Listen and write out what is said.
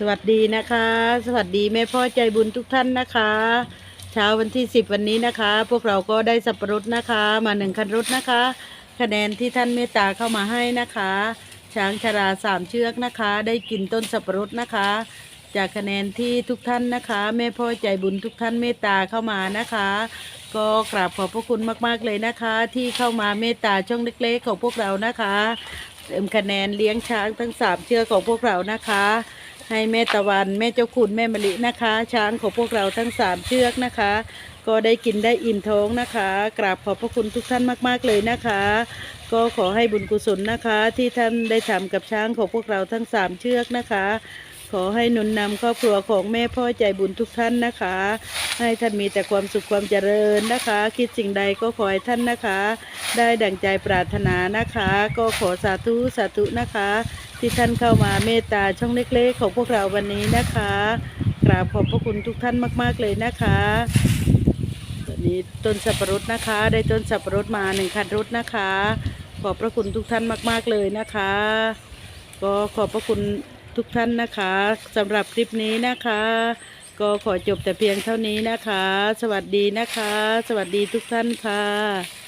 สวัสดีนะคะ สวัสดีแม่พ่อใจบุญทุกท่านนะคะ เช้าวันที่ 10 วันนี้นะคะ พวกเราก็ได้สับปะรดนะคะ มาหนึ่งคันรถนะคะ คะแนนที่ท่านเมตตาเข้ามาให้นะคะ ช้างชราสามเชือกนะคะ ได้กินต้นสับปะรดนะคะ จากคะแนนที่ทุกท่านนะคะ แม่พ่อใจบุญทุกท่านเมตตาเข้ามานะคะ ก็กราบขอบพระคุณมากๆเลยนะคะ ที่เข้ามาเมตตาช่องเล็กๆ ของพวกเรานะคะเติมคะแนนเลี้ยงช้างทั้งสามเชือกของพวกเรานะคะ ให้แม่ตะวันแม่เจ้าคุณแม่มะลินะคะ ช้างของพวกเราทั้งสามเชือกนะคะ ก็ได้กินได้อิ่มท้องนะคะ กราบขอบพระคุณทุกท่านมาก ๆ เลยนะคะ ก็ขอให้บุญกุศลนะคะ ที่ท่านได้ทำกับช้างของพวกเราทั้งสามเชือกนะคะ ขอให้หนุนนำครอบครัวของแม่พ่อใจบุญทุกท่านนะคะ ให้ท่านมีแต่ความสุขความเจริญนะคะ คิดสิ่งใดก็ขอให้ท่านนะคะ ได้ดั่งใจปรารถนานะคะ ก็ขอสาธุสาธุนะคะ ที่ท่านเข้ามาเมตตาช่องเล็กๆ ของพวกเราวันนี้นะคะกราบขอบพระคุณทุกท่านมาก ๆเลยนะคะวันนี้ต้นสับปะรดนะคะ ได้ต้นสับปะรดมาหนึ่งคันรถนะคะ ขอบพระคุณทุกท่านมาก ๆเลยนะคะ ก็ขอบพระคุณทุกท่านนะคะสำหรับคลิปนี้นะคะ ก็ขอจบแต่เพียงเท่านี้นะคะ สวัสดีนะคะ สวัสดีทุกท่านค่ะ